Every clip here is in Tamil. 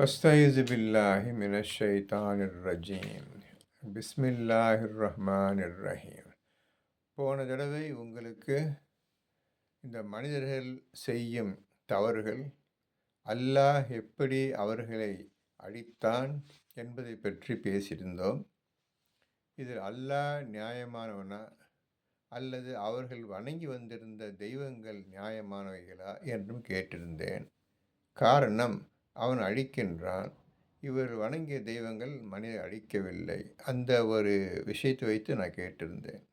أستعيذ بالله من الشيطان الرجيم بسم الله الرحمن الرحيم போன தடவை உங்களுக்கு இந்த மனிதர்கள் செய்யும் தவறுகள் அல்லாஹ் எப்படி அவர்களை அழித்தான் என்பதை பற்றி பேசியிருந்தோம் இதில் அல்லாஹ் நியாயமானவனா அல்லது அவர்கள் வணங்கி வந்திருந்த தெய்வங்கள் நியாயமானவைகளா என்றும் கேட்டிருந்தேன் காரணம் அவன் அழிக்கின்றான். இவர் வணங்கிய தெய்வங்கள் மனித அழிக்கவில்லை. அந்த ஒரு விஷயத்தை வைத்து நான் கேட்டிருந்தேன்.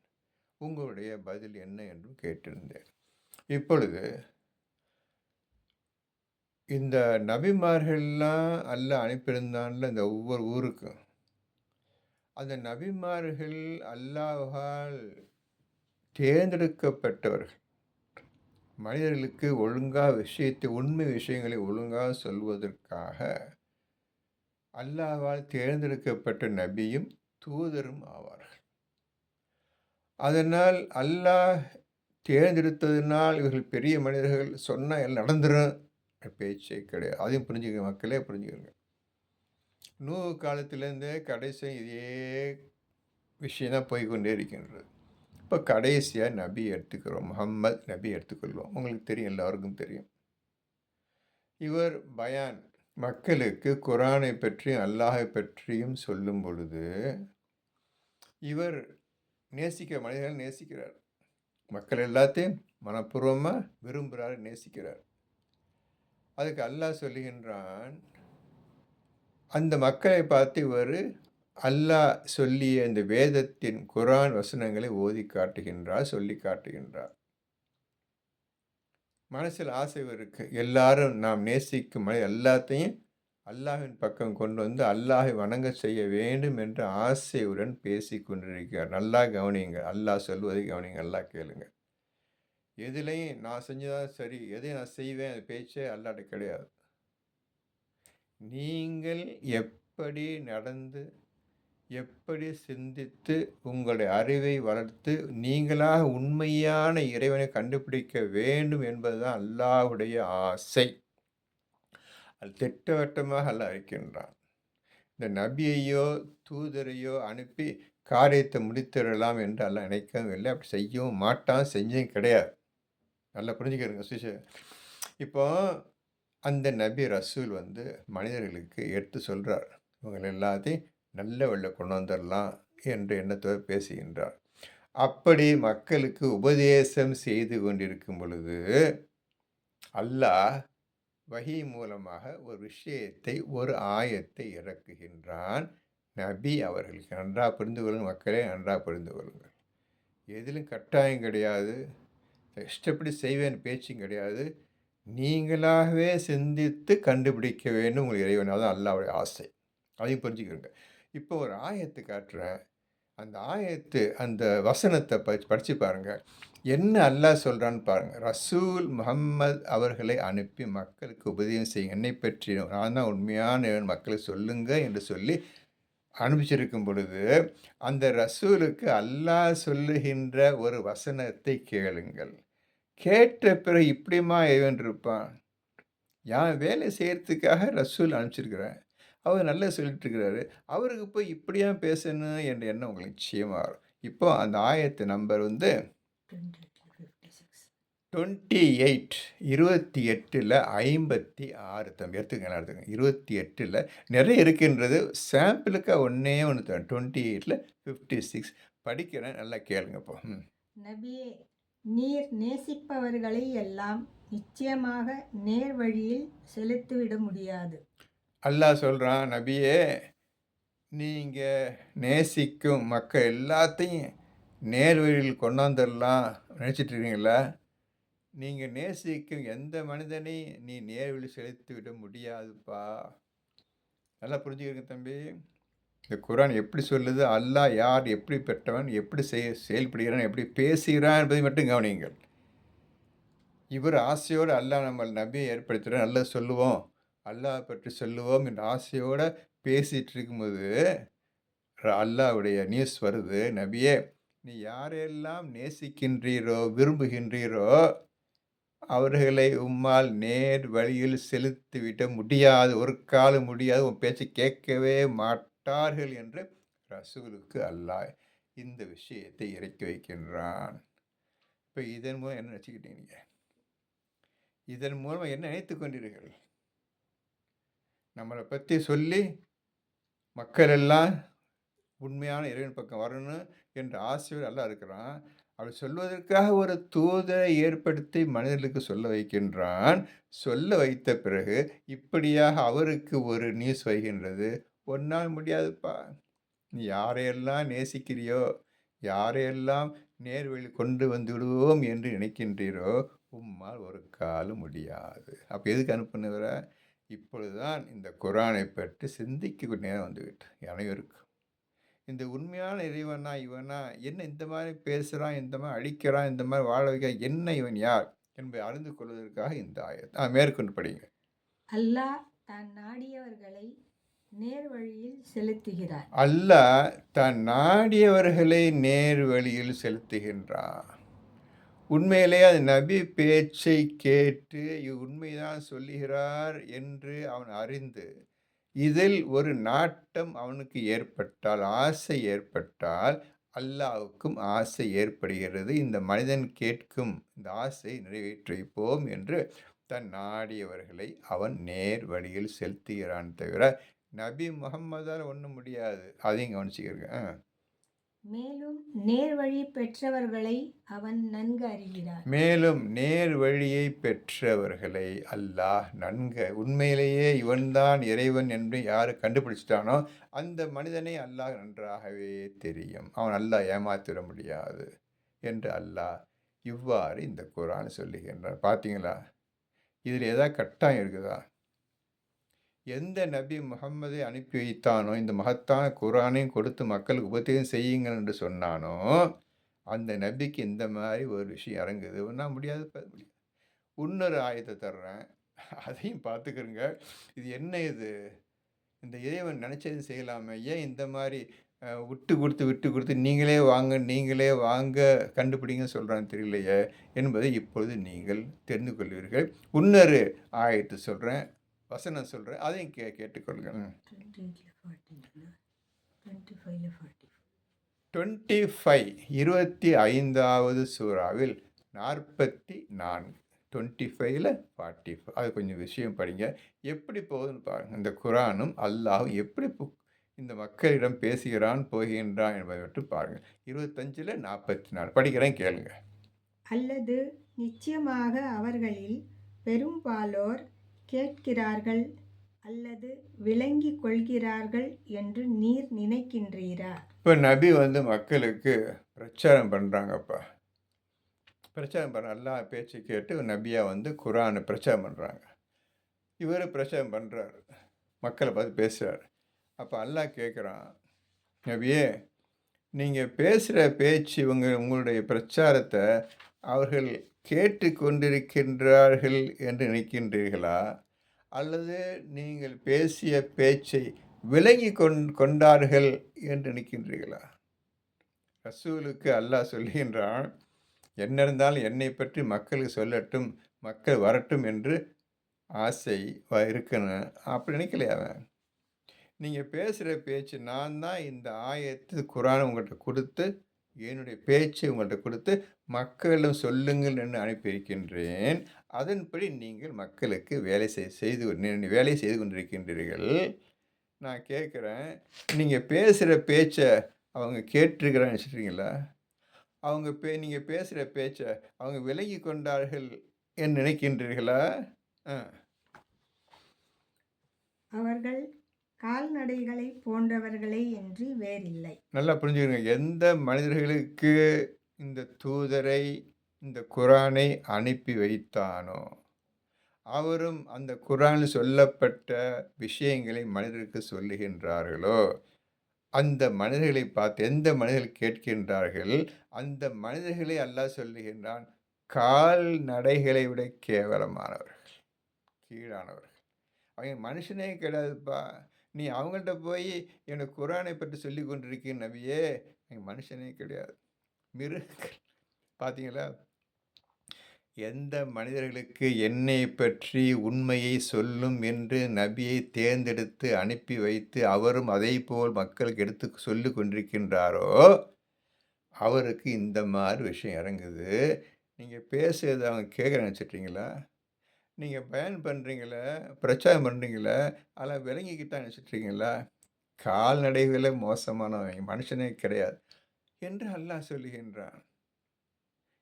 உங்களுடைய பதில் என்ன என்றும் கேட்டிருந்தேன். இப்பொழுது இந்த நபிமார்கள்லாம் அல்ல அனுப்பியிருந்தான்ல இந்த ஒவ்வொரு ஊருக்கும். அந்த நபிமார்கள் அல்லாஹால் தேர்ந்தெடுக்கப்பட்டவர்கள். மனிதர்களுக்கு ஒழுங்காக விஷயத்தை உண்மை விஷயங்களை ஒழுங்காக சொல்வதற்காக அல்லாவால் தேர்ந்தெடுக்கப்பட்ட நபியும் தூதரும் ஆவார்கள். அதனால் அல்லாஹ் தேர்ந்தெடுத்ததினால் இவர்கள் பெரிய மனிதர்கள் சொன்னால் எல்லாம் நடந்துடும் பேச்சே கிடையாது. அதையும் புரிஞ்சுக்க மக்களே புரிஞ்சுக்கோங்க. நூறு காலத்திலேருந்தே கடைசி இதே விஷயம்தான் போய்கொண்டே இருக்கின்றது. இப்போ கடைசியாக நபி எடுத்துக்கிறோம். முகம்மது நபி எடுத்துக்கொள்வோம். உங்களுக்கு தெரியும் எல்லாருக்கும் தெரியும். இவர் பயான். மக்களுக்கு குரானை பற்றியும் அல்லாஹை பற்றியும் சொல்லும் பொழுது இவர் நேசிக்கிற மனிதர்கள் நேசிக்கிறார். மக்கள் எல்லாத்தையும் மனப்பூர்வமாக விரும்புகிறார் நேசிக்கிறார். அதுக்கு அல்லாஹ் சொல்லுகின்றான் அந்த மக்களை பார்த்து இவர் அல்லாஹ் சொல்லிய இந்த வேதத்தின் குரான் வசனங்களை ஓதி காட்டுகின்றார் சொல்லி காட்டுகின்றார். மனசில் ஆசை இருக்கு. எல்லாரும் நாம் நேசிக்கும் மனித எல்லாத்தையும் அல்லாஹின் பக்கம் கொண்டு வந்து அல்லாஹை வணங்க செய்ய வேண்டும் என்ற ஆசையுடன் பேசி கொண்டிருக்கிறார். நல்லா கவனியுங்க அல்லாஹ் சொல்வதை கவனிங்க நல்லா கேளுங்க எதுலையும் நான் செஞ்சதான் சரி எதையும் நான் செய்வேன் அது பேச்சே அல்லாட்ட கிடையாது. நீங்கள் எப்படி நடந்து எப்படி சிந்தித்து உங்களுடைய அறிவை வளர்த்து நீங்களாக உண்மையான இறைவனை கண்டுபிடிக்க வேண்டும் என்பதுதான் அல்லாஹுடைய ஆசை. அது திட்டவட்டமாக அல்ல இருக்கின்றான் இந்த நபியையோ தூதரையோ அனுப்பி காரியத்தை முடித்திடலாம் என்று அல்ல நினைக்கவும் இல்லை. அப்படி செய்யவும் மாட்டான் செஞ்சும் கிடையாது. நல்லா புரிஞ்சுக்கிறேங்க சுஷ இப்போ அந்த நபி ரசூல் வந்து மனிதர்களுக்கு எடுத்து சொல்கிறார் இவங்க எல்லாத்தையும் நல்ல வெள்ளை கொண்டு வந்துடலாம் என்ற எண்ணத்தோடு பேசுகின்றார். அப்படி மக்களுக்கு உபதேசம் செய்து கொண்டிருக்கும் பொழுது அல்லாஹ் வகி மூலமாக ஒரு விஷயத்தை ஒரு ஆயத்தை இறக்குகின்றான். நபி அவர்களுக்கு நன்றாக புரிந்து கொள்ளுங்கள் மக்களே நன்றாக புரிந்து கொள்ளுங்கள். எதிலும் கட்டாயம் கிடையாது. இஷ்டப்படி செய்வேன் பேச்சும் கிடையாது. நீங்களாகவே சிந்தித்து கண்டுபிடிக்க வேண்டும் உங்கள் இறைவன். தான் அல்லாவுடைய ஆசை. அதையும் புரிஞ்சுக்கிறோங்க இப்போ ஒரு ஆயத்து காட்டுறேன். அந்த ஆயத்து அந்த வசனத்தை ப படித்து பாருங்கள் என்ன அல்லாஹ் சொல்கிறான்னு பாருங்கள் ரசூல் முகம்மது அவர்களை அனுப்பி மக்களுக்கு உபதேசம் செய்யுங்க. என்னை பற்றி நான் தான் உண்மையான மக்களை சொல்லுங்க என்று சொல்லி அனுப்பிச்சிருக்கும் பொழுது அந்த ரசூலுக்கு அல்லாஹ் சொல்லுகின்ற ஒரு வசனத்தை கேளுங்கள். கேட்ட பிறகு இப்படிமா ஏவன் இருப்பான். யான் வேலை செய்கிறதுக்காக ரசூல் அனுப்பிச்சிருக்கிறேன். அவர் நல்லா சொல்லிட்டு இருக்கிறாரு அவருக்கு போய் இப்படியா பேசணும் என்ற எண்ணம் உங்களுக்கு நிச்சயமாக வரும். இப்போ அந்த ஆயத்து நம்பர் வந்து டுவெண்ட்டி எயிட் இருபத்தி எட்டில் ஐம்பத்தி ஆறு தம்பி எடுத்துக்கங்க எடுத்துக்கங்க. இருபத்தி எட்டில் நிறைய இருக்கின்றது சாம்பிளுக்கு ஒன்றே ஒன்று தான் டுவெண்ட்டி எயிட்டில் ஃபிஃப்டி சிக்ஸ் படிக்கிறேன் நல்லா கேளுங்கப்போ நபியே நீர் நேசிப்பவர்களை எல்லாம் நிச்சயமாக நேர் வழியில் செலுத்திவிட முடியாது. அல்லாஹ் சொல்கிறான் நபியே நீங்கள் நேசிக்கும் மக்கள் எல்லாத்தையும் நேர்வழியில் கொண்டாந்துடலாம் நினச்சிட்ருக்கீங்களா நீங்கள் நேசிக்கும் எந்த மனிதனையும் நீ நேர்வழி செலுத்தி விட முடியாதுப்பா. நல்லா புரிஞ்சுக்கிறீங்க தம்பி. இந்த குரான் எப்படி சொல்லுது? அல்லாஹ் யார் எப்படி பெற்றவன் எப்படி செய் செயல்படுகிறான் எப்படி பேசுகிறான் என்பதை மட்டும் கவனியுங்கள். இவர் ஆசையோடு அல்லாஹ் நம்ம நபியை ஏற்படுத்துகிறோம் நல்லா சொல்லுவோம். அல்லாஹ் பற்றி சொல்லுவோம் என்ற ஆசையோடு பேசிகிட்டு இருக்கும்போது அல்லாவுடைய நியூஸ் வருது நபியே நீ யாரெல்லாம் நேசிக்கின்றீரோ விரும்புகின்றீரோ அவர்களை உம்மால் நேர் வழியில் செலுத்திவிட முடியாது. ஒரு காலம் முடியாது. உன் பேச்சை கேட்கவே மாட்டார்கள் என்று ரசூலுக்கு அல்லாஹ் இந்த விஷயத்தை இறக்கி வைக்கின்றான். இப்போ இதன் மூலம் என்ன நினச்சிக்கிட்டீங்க இதன் மூலமாக என்ன நினைத்து கொண்டீர்கள்? நம்மளை பற்றி சொல்லி, மக்கள் எல்லாம் உண்மையான இறைவன் பக்கம் வரணும் என்ற ஆசையோடு எல்லாம் இருக்கிறான். அப்படி சொல்வதற்காக ஒரு தூதரை ஏற்படுத்தி மனிதர்களுக்கு சொல்ல வைக்கின்றான். சொல்ல வைத்த பிறகு இப்படியாக அவருக்கு ஒரு நியூஸ் வைகின்றது ஒன்றால் முடியாதுப்பா. நீ யாரையெல்லாம் நேசிக்கிறியோ, யாரையெல்லாம் நேர்வழியில் கொண்டு வந்து விடுவோம் என்று நினைக்கின்றீரோ, உம்மால் ஒரு காலம் முடியாது. அப்போ எதுக்கு அனுப்புனவரை இப்பொழுதுதான் இந்த குர்ஆனை பற்றி சிந்திக்கக்கூடிய நேரம் வந்துவிட்டது அனைவருக்கும். இந்த உண்மையான இறைவனா இவனா? என்ன இந்த மாரி பேசுறான், இந்த மாரி அழிக்கிறான், இந்த மாரி வாழ வைக்கிறான். என்ன இவன் யார்? என்பதை அறிந்து கொள்வதற்காக இந்த ஆயத். ஆ மேற்கொண்டு படிங்க. அல்லாஹ் தான் நாடியவர்களை நேர்வழியில் செலுத்துகிறார். அல்லாஹ் தன் நாடியவர்களை நேர் வழியில் செலுத்துகின்றான். உண்மையிலே அது நபி பேச்சை கேட்டு இவ் உண்மைதான் சொல்லுகிறார் என்று அவன் அறிந்து, இதில் ஒரு நாட்டம் அவனுக்கு ஏற்பட்டால், ஆசை ஏற்பட்டால், அல்லாவுக்கும் ஆசை ஏற்படுகிறது. இந்த மனிதன் கேட்கும் இந்த ஆசையை நிறைவேற்றி வைப்போம் என்று தன் நாடியவர்களை அவன் நேர் வழியில் செலுத்துகிறான் தவிர, நபி முகம்மதால் ஒன்றும் முடியாது. அதையும் கவனிச்சுக்கங்க. மேலும் மேலும் நேர்வழி பெற்றவர்களை அவன் நன்கு அறிகிறார். மேலும் நேர் வழியை பெற்றவர்களை அல்லாஹ் நன்கு உண்மையிலேயே இவன்தான் இறைவன் என்று யார் கண்டுபிடிச்சிட்டானோ, அந்த மனிதனை அல்லாஹ் நன்றாகவே தெரியும். அவன் அல்லாஹ் ஏமாத்திட முடியாது என்று அல்லாஹ் இவ்வாறு இந்த குரான் சொல்லுகின்றான். பார்த்தீங்களா? இதில் ஏதாவது கட்டாயம் இருக்குதா? எந்த நபி முகம்மதை அனுப்பி வைத்தானோ, இந்த மகத்தான குரானையும் கொடுத்து மக்களுக்கு உபதேசம் செய்யுங்க என்று சொன்னானோ, அந்த நபிக்கு இந்த மாதிரி ஒரு விஷயம் இறங்குது. ஒன்றா முடியாது முடியாது. இன்னொரு ஆயத்தை தர்றேன். அதையும் பார்த்துக்கிருங்க. இது என்ன இது? இந்த இறைவன் நினச்சது செய்யலாமே. ஏன் இந்த மாதிரி விட்டு கொடுத்து விட்டு கொடுத்து நீங்களே வாங்க, நீங்களே வாங்க கண்டுபிடிங்கன்னு சொல்றான்னு தெரியலையே என்பதை இப்பொழுது நீங்கள் தெரிந்து கொள்வீர்கள். இன்னொரு ஆயத்தை சொல்கிறேன் வசனம் சொல்றேன். அதையும் கே கேட்டுக்கொள்ளுங்க. ம். 28ல 40 25ல 40. 25 25வது சூராவில் 44 25ல 45 அது கொஞ்சம் விஷயம் படிங்க. எப்படி போகுதுன்னு பாருங்க. இந்த குர்ஆனும், அல்லாஹ்வும் எப்படி இந்த மக்களிடம் பேசுகிறான், போகின்றான் என்பதை மட்டும் பாருங்க. 25ல 44 படிக்கிறேன் கேளுங்க. அல்லது நிச்சயமாக அவர்களில் பெரும்பாலோர் கேட்கிறார்கள் அல்லது விளங்கி கொள்கிறார்கள் என்று நீர் நினைக்கின்றீரா? இப்போ நபி வந்து மக்களுக்கு பிரச்சாரம் பண்ணுறாங்கப்பா பிரச்சாரம் பண்ண எல்லா பேச்சை கேட்டு நபியாக வந்து குரானை பிரச்சாரம் பண்ணுறாங்க இவரு பிரச்சாரம் பண்ணுறாரு மக்களை பார்த்து பேசுகிறார் அப்போ அல்லாஹ் கேட்குறான் நபியே நீங்கள் பேசுகிற பேச்சு இவங்க உங்களுடைய பிரச்சாரத்தை அவர்கள் கேட்டு கொண்டிருக்கின்றார்கள் என்று நினைக்கின்றீர்களா? அல்லது நீங்கள் பேசிய பேச்சை விளங்கிக் கொண் கொண்டார்கள் என்று நினைக்கின்றீர்களா? ரசூலுக்கு அல்லாஹ் சொல்கின்றான் என்ன இருந்தாலும் என்னை பற்றி மக்களுக்கு சொல்லட்டும், மக்கள் வரட்டும் என்று ஆசை வ இருக்கணும். அப்படி நினைக்கலையா அவன்? நீங்கள் பேசுகிற பேச்சு நான் தான் இந்த ஆயத்து குரான் உங்கள்கிட்ட கொடுத்து என்னுடைய பேச்சை உங்கள்கிட்ட கொடுத்து மக்களிடம் சொல்லுங்கள் என்று அனுப்பியிருக்கின்றேன். அதன்படி நீங்கள் மக்களுக்கு வேலை செய் செய்து வேலை செய்து கொண்டிருக்கின்றீர்கள். நான் கேட்குறேன் நீங்கள் பேசுகிற பேச்சை அவங்க கேட்டிருக்கிறான்னு நினைச்சிட்டீங்களா? அவங்க பே நீங்கள் பேசுகிற பேச்சை அவங்க விலகி கொண்டார்கள் என்று நினைக்கின்றீர்களா? ஆ அவர்கள் கால்நடைகளை போன்றவர்களே என்று வேறில்லை. நல்லா புரிஞ்சுக்கங்க. எந்த மனிதர்களுக்கு இந்த தூதரை, இந்த குரானை அனுப்பி வைத்தானோ, அவரும் அந்த குரானில் சொல்லப்பட்ட விஷயங்களை மனிதருக்கு சொல்லுகின்றார்களோ, அந்த மனிதர்களை பார்த்து எந்த மனிதர்கள் கேட்கின்றார்கள், அந்த மனிதர்களை அல்லாஹ் சொல்லுகின்றான், கால்நடைகளை விட கேவலமானவர்கள், கீழானவர்கள். அவங்க மனுஷனே கிடையாதுப்பா. நீ அவங்கள்ட்ட போய் எனக்கு குரானை பற்றி சொல்லி கொண்டிருக்கிற நபியே, எங்கள் மனுஷனே கிடையாது. மிருகங்கள். பார்த்தீங்களா? எந்த மனிதர்களுக்கு என்னை பற்றி உண்மையை சொல்லும் என்று நபியை தேர்ந்தெடுத்து அனுப்பி வைத்து அவரும் அதேபோல் மக்களுக்கு எடுத்து சொல்லி கொண்டிருக்கின்றாரோ அவருக்கு இந்த மாதிரி விஷயம் இறங்குது நீங்கள் பேசுகிறது அவங்க கேட்குறேன்னு நினச்சிட்றீங்களா நீங்கள் பயன் பண்ணுறீங்களே பிரச்சாரம் பண்ணுறீங்களே அதெல்லாம் விளங்கிக்கிட்டா நினச்சிட்ருக்கீங்களா? கால்நடைகளே மோசமானவங்க மனுஷனே கிடையாது என்று அல்லாஹ் சொல்லுகின்றான்.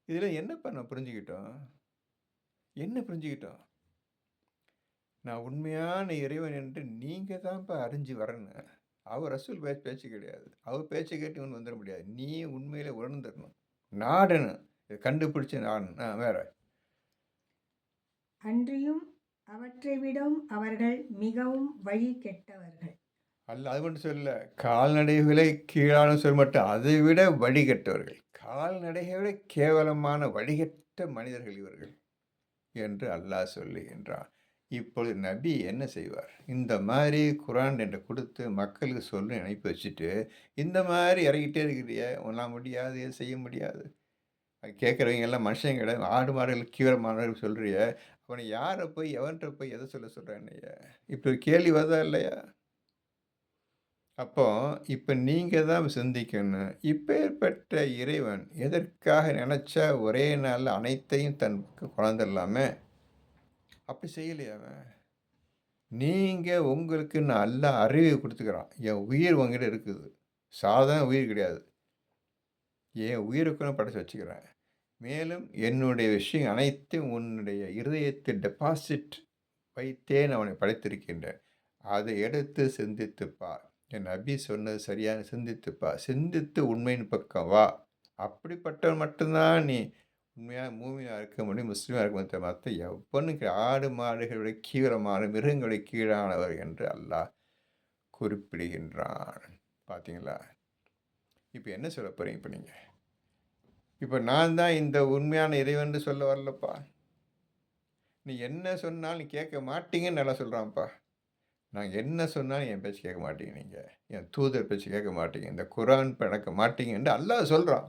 இதில் என்ன பண்ண புரிஞ்சுக்கிட்டோம்? என்ன புரிஞ்சுக்கிட்டோம்? நான் உண்மையான இறைவன் என்று நீங்கள் தான்ப்பா அறிஞ்சு வரணும். அவர் ரசூல் பேச்சு பேச்சு கிடையாது. அவர் பேச்சை கேட்டு இவன் வந்துட முடியாது. நீ உண்மையில் உணர்ந்துடணும். நாடணும். இதை கண்டுபிடிச்ச நாடணும் ஆ வேற அன்றியும் அவற்றை விடவும் அவர்கள் மிகவும் வழி கெட்டவர்கள். அல்ல அது மட்டும் சொல்ல கால்நடைகளை கீழான சொல் மட்டும் அதை விட வழிகட்டவர்கள் கால்நடைகளை விட கேவலமான வழிகட்ட மனிதர்கள் இவர்கள் என்று அல்லாஹ் சொல்லுகின்றான். இப்பொழுது நபி என்ன செய்வார்? இந்த மாதிரி குரான் என்று கொடுத்து மக்களுக்கு சொல்லு நினைப்பு வச்சுட்டு இந்த மாதிரி இறங்கிட்டே இருக்கிறிய ஒன்றா முடியாது செய்ய முடியாது. கேட்குறவங்க எல்லாம் மனுஷங்க கிடையாது. ஆடு மாடுகள் கீவிரமானவர்கள் சொல்கிறிய அவனை யாரை போய் எவன்கிட்ட போய் எதை சொல்ல சொல்கிறேன்னையா இப்போ கேள்வி வருதா இல்லையா? அப்போ இப்போ நீங்கள் தான் சிந்திக்கணும். இப்பேற்பட்ட இறைவன் எதற்காக நினச்சா ஒரே நாளில் அனைத்தையும் தன் குழந்திடலாமே அப்படி செய்யலையா அவன்? நீங்கள் உங்களுக்கு நான் எல்லா அறிவை கொடுத்துக்கிறான். என் உயிர் உங்ககிட்ட இருக்குது. சாதாரண உயிர் கிடையாது. என் உயிருக்குன்னு படைச்சி வச்சுக்கிறேன். மேலும் என்னுடைய விஷயம் அனைத்தும் உன்னுடைய இருதயத்தில் டெபாசிட் வைத்தே நான் அவனை படைத்திருக்கின்றேன். அதை எடுத்து சிந்தித்துப்பா என் நபி சொன்னது சரியான சிந்தித்துப்பா சிந்தித்து உண்மையின் பக்கம் வா. அப்படிப்பட்டவன் மட்டும்தான் நீ உண்மையாக மூமியாக இருக்க முடியும் முஸ்லீமாக இருக்க முடியும். மற்ற எவ்வொன்றுக்கு ஆடு மாடுகளுடைய கீவிரமான மிருகங்களுடைய கீழானவர் என்று அல்லாஹ் குறிப்பிடுகின்றான். பார்த்தீங்களா இப்போ என்ன சொல்ல போகிறீங்க இப்போ நீங்கள் இப்போ நான் தான் இந்த உண்மையான இறைவன் சொல்ல வரலப்பா. நீ என்ன சொன்னாலும் நீ கேட்க மாட்டீங்கன்னு நல்லா சொல்கிறான்ப்பா நான் என்ன சொன்னாலும் என் பேச்சு கேட்க மாட்டீங்க நீங்கள் என் தூதர் பேச்சு கேட்க மாட்டீங்க. இந்த குரான் பணக்க மாட்டீங்கன்னு அல்லாஹ் சொல்கிறான்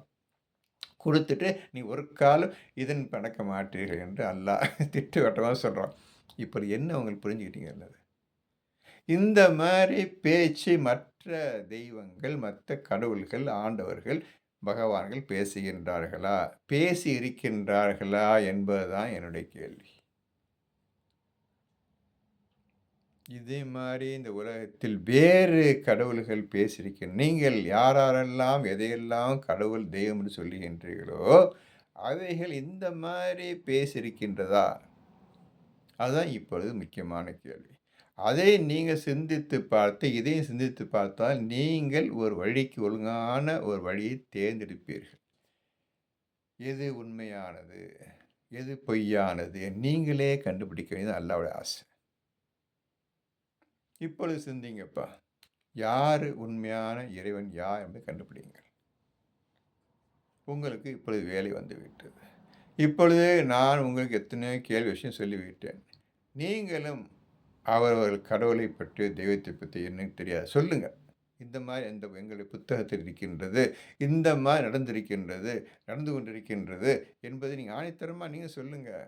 கொடுத்துட்டு நீ ஒரு காலம் இதன் பணக்க மாட்டீர்கள் என்று அல்லாஹ் திட்டு வட்டமாக சொல்கிறான் இப்போ என்ன உங்களுக்கு புரிஞ்சுக்கிட்டீங்க அல்லது இந்த மாதிரி பேச்சு மற்ற தெய்வங்கள் மற்ற கடவுள்கள் ஆண்டவர்கள் பகவான்கள் பேசுகின்றார்களா? பேசி இருக்கின்றார்களா என்பதுதான் என்னுடைய கேள்வி. இதே மாதிரி இந்த உலகத்தில் வேறு கடவுள்கள் பேசியிருக்க நீங்கள் யாரெல்லாம் எதையெல்லாம் கடவுள் தெய்வம் என்று சொல்லுகின்றீர்களோ அவைகள் இந்த மாதிரி பேசியிருக்கின்றதா? அதுதான் இப்பொழுது முக்கியமான கேள்வி. அதை நீங்கள் சிந்தித்து பார்த்து இதையும் சிந்தித்து பார்த்தால் நீங்கள் ஒரு வழிக்கு ஒழுங்கான ஒரு வழியை தேர்ந்தெடுப்பீர்கள். எது உண்மையானது? எது பொய்யானது? நீங்களே கண்டுபிடிக்க வேண்டியது அல்லாவோட ஆசை. இப்பொழுது சிந்திங்கப்பா. யார் உண்மையான இறைவன் யார் என்பதை கண்டுபிடிங்கள் உங்களுக்கு இப்பொழுது வேலை வந்துவிட்டது. இப்பொழுது நான் உங்களுக்கு எத்தனையோ கேள்வி விஷயம் சொல்லிவிட்டேன். நீங்களும் அவரவர்கள் கடவுளை பற்றி தெய்வத்தை பற்றி என்னன்னு தெரியாது. சொல்லுங்கள் இந்த மாதிரி இந்த எங்களுடைய புத்தகத்தில் இருக்கின்றது இந்த மாதிரி நடந்திருக்கின்றது நடந்து கொண்டிருக்கின்றது என்பதை நீங்கள் ஆணித்தரமாக நீங்கள் சொல்லுங்கள்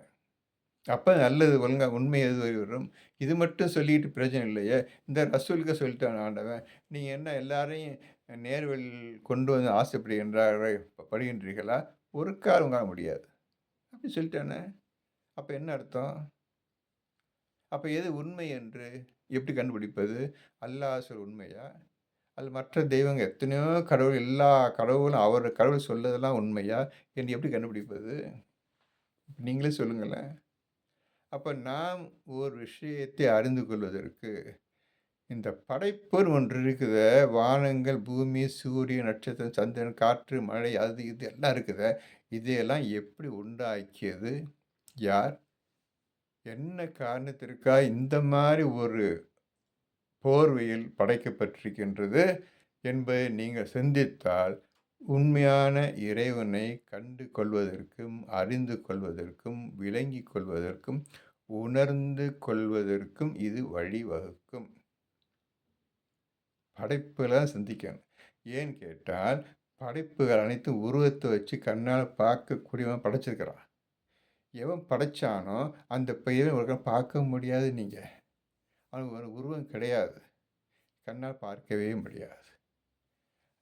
அப்போ நல்லது ஒழுங்காக உண்மை எது வரும்? இது மட்டும் சொல்லிட்டு பிரச்சனை இல்லையே. இந்த ரசூலுக்கு சொல்லிட்டான் ஆண்டவன். நீங்கள் என்ன எல்லாரையும் நேர்வழியில் கொண்டு வந்து ஆசைப்படுகின்றார்கள் படுகின்றீர்களா? ஒரு காலம் காண முடியாது. அப்படி சொல்லிட்டானே. அப்போ என்ன அர்த்தம்? அப்போ எது உண்மை என்று எப்படி கண்டுபிடிப்பது? அல்லாஹ் சொல் உண்மையா? அது மற்ற தெய்வங்கள் எத்தனையோ கடவுள் எல்லா கடவுளும் அவர் கடவுள் சொல்லதெல்லாம் உண்மையா என்று எப்படி கண்டுபிடிப்பது? நீங்களே சொல்லுங்களேன். அப்போ நாம் ஒரு விஷயத்தை அறிந்து கொள்வதற்கு இந்த படைப்பொரு ஒன்று இருக்குது. வானங்கள் பூமி சூரியன் நட்சத்திரம் சந்திரன் காற்று மழை அது இது எல்லாம் இருக்குது. இதையெல்லாம் எப்படி உண்டாக்கியது? யார்? என்ன காரணத்திற்காக இந்த மாதிரி ஒரு போர்வையில் படைக்கப்பட்டிருக்கின்றது என்பதை நீங்கள் சிந்தித்தால் உண்மையான இறைவனை கண்டு கொள்வதற்கும் அறிந்து கொள்வதற்கும் விளங்கி கொள்வதற்கும் உணர்ந்து கொள்வதற்கும் இது வழிவகுக்கும். படைப்புலாம் சிந்திக்கணும். ஏன் கேட்டால் படைப்புகள் அனைத்தும் உருவத்தை வச்சு கண்ணால் பார்க்கக்கூடியவன் படைச்சிருக்கிறான். எவன் படைச்சானோ அந்த பெயரை ஒரு பார்க்க முடியாது நீங்கள் அவனுக்கு ஒரு உருவம் கிடையாது. கண்ணால் பார்க்கவே முடியாது.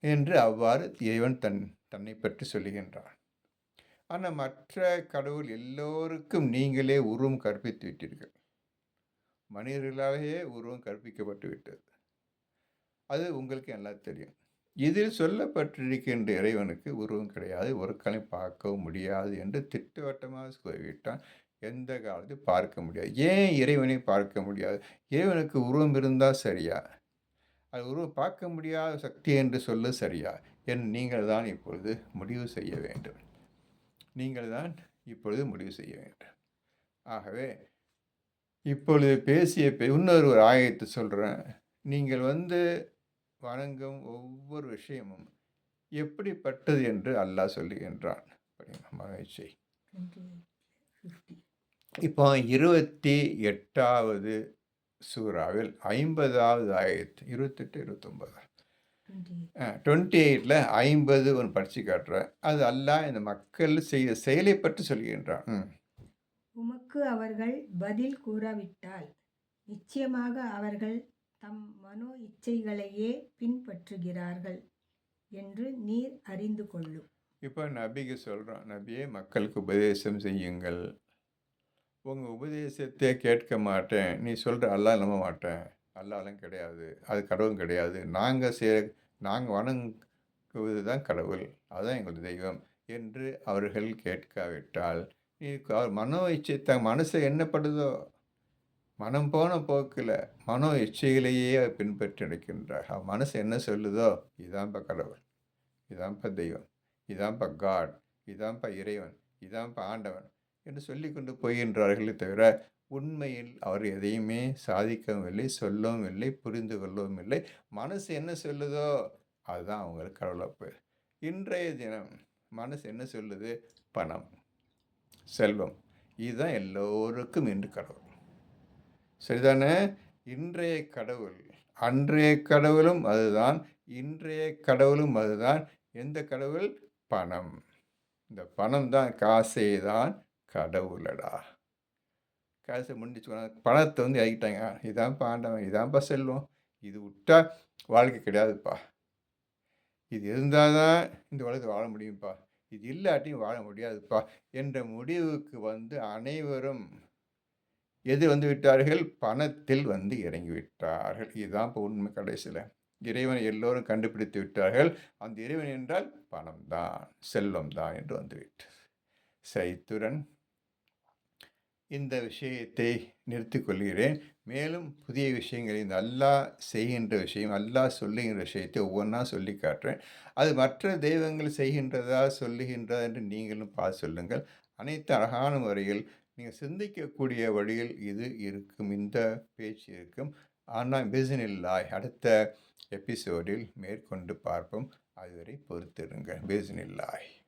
என்று அவ்வாறு இறைவன் தன் தன்னை பற்றி சொல்லுகின்றான். ஆனால் மற்ற கடவுள் எல்லோருக்கும் நீங்களே உருவம் கற்பித்து விட்டீர்கள். மனிதர்களாலேயே உருவம் கற்பிக்கப்பட்டு விட்டது. அது உங்களுக்கு நல்லா தெரியும். இதில் சொல்லப்பட்டிருக்கின்ற இறைவனுக்கு உருவம் கிடையாது. ஒரு கணம் பார்க்கவும் முடியாது என்று திட்டவட்டமாக சொல்லிவிட்டான். எந்த காலத்தையும் பார்க்க முடியாது. ஏன் இறைவனை பார்க்க முடியாது? இறைவனுக்கு உருவம் இருந்தால் சரியா? அது உருவம் பார்க்க முடியாத சக்தி என்று சொல்ல சரியா? என் நீங்கள் தான் இப்பொழுது முடிவு செய்ய வேண்டும். நீங்கள் தான் இப்பொழுது முடிவு செய்ய வேண்டும். ஆகவே இப்பொழுது பேசிய பே இன்னொரு ஒரு ஆயத்தை சொல்கிறேன் நீங்கள் வந்து வணங்கும் ஒவ்வொரு விஷயமும் எப்படிப்பட்டது என்று அல்லாஹ் சொல்லுகின்றான். மகிழ்ச்சி. இப்போ இருபத்தி எட்டாவது சூறாவில் ஐம்பதாவது ஆயிரத்து இருபத்தெட்டு இருபத்தொம்பது டுவெண்ட்டி எயிட்டில் ஐம்பது ஒன்று படித்து காட்டுறேன். அது அல்லாஹ் இந்த மக்கள் செய்த செயலை பற்றி சொல்கின்றான் உமக்கு அவர்கள் பதில் கூறாவிட்டால் நிச்சயமாக அவர்கள் தம் மனோ இச்சைகளையே பின்பற்றுகிறார்கள் என்று நீர் அறிந்து கொள்ளும். இப்போ நபிக்கு சொல்கிறோம் நபியே மக்களுக்கு உபதேசம் செய்யுங்கள். உங்கள் உபதேசத்தை கேட்க மாட்டேன். நீ சொல்கிற அல்லா நம்ப மாட்டேன். அல்லாலும் கிடையாது. அது கடவுளும் கிடையாது. நாங்கள் சே நாங்கள் வணங்குவது தான் கடவுள். அதுதான் எங்களுடைய தெய்வம் என்று அவர்கள் கேட்காவிட்டால், நீ மனோ இச்சை தன் மனசை என்ன படுதோ, மனம் போன போக்கில் மனோ இச்சைகளையே பின்பற்றி நடக்கின்றார். மனசு என்ன சொல்லுதோ, இதான்பா கடவுள். இதான்பா தெய்வம். இதான்பா காட். இதான்பா இறைவன். இதான்பா ஆண்டவன் என்று சொல்லிக்கொண்டு போகின்றார்களே தவிர, உண்மையில் அவர் எதையுமே சாதிக்கவும் இல்லை, சொல்லவும் இல்லை, புரிந்து கொள்ளவும் இல்லை. மனசு என்ன சொல்லுதோ, அதுதான் அவங்களுக்கு கடவுளா போயிரு. இன்றைய தினம் மனசு என்ன சொல்லுது? பணம், செல்வம். இதுதான் எல்லோருக்கும் இன்று கடவுள். சரிதானே? இன்றைய கடவுள், அன்றைய கடவுளும் அதுதான். இன்றைய கடவுளும் அதுதான். எந்த கடவுள்? பணம். இந்த பணம் தான் காசே தான் கடவுளடா. காசு முடிஞ்சுச்சு. பணத்தை வந்து இறக்கிட்டாங்க. இதான்ப்பா ஆண்டவன். இதான்ப்பா செல்வம். இது விட்டா வாழ்க்கை கிடையாதுப்பா. இது இருந்தால் தான் இந்த உலகத்தை வாழ முடியும்ப்பா. இது இல்லாட்டியும் வாழ முடியாதுப்பா என்ற முடிவுக்கு வந்து அனைவரும் எது வந்து விட்டார்கள்? பணத்தில் வந்து இறங்கிவிட்டார்கள் இதுதான் இப்போ உண்மை கடைசியில் இறைவனை எல்லோரும் கண்டுபிடித்து விட்டார்கள். அந்த இறைவன் என்றால் பணம் தான், செல்வம் தான் என்று வந்துவிட்டது. சைத்துரன் இந்த விஷயத்தை நிறுத்தி கொள்கிறேன். மேலும் புதிய விஷயங்களை இந்த அல்லாஹ் செய்கின்ற விஷயம், அல்லாஹ் சொல்லுகின்ற விஷயத்தை ஒவ்வொன்றா சொல்லிக் காட்டுறேன். அது மற்ற தெய்வங்கள் செய்கின்றதா, சொல்லுகின்றதா என்று நீங்களும் பார்த்து சொல்லுங்கள். அனைத்து அழகான முறையில் நீங்கள் சிந்திக்கக்கூடிய வழியில் இது இருக்கும். இந்த பேச்சு இருக்கும். ஆனா பிஇஸ்னில்லாஹ் அடுத்த எபிசோடில் மேற்கொண்டு பார்ப்போம். அதுவரை பொறுத்திருங்கள். லாய்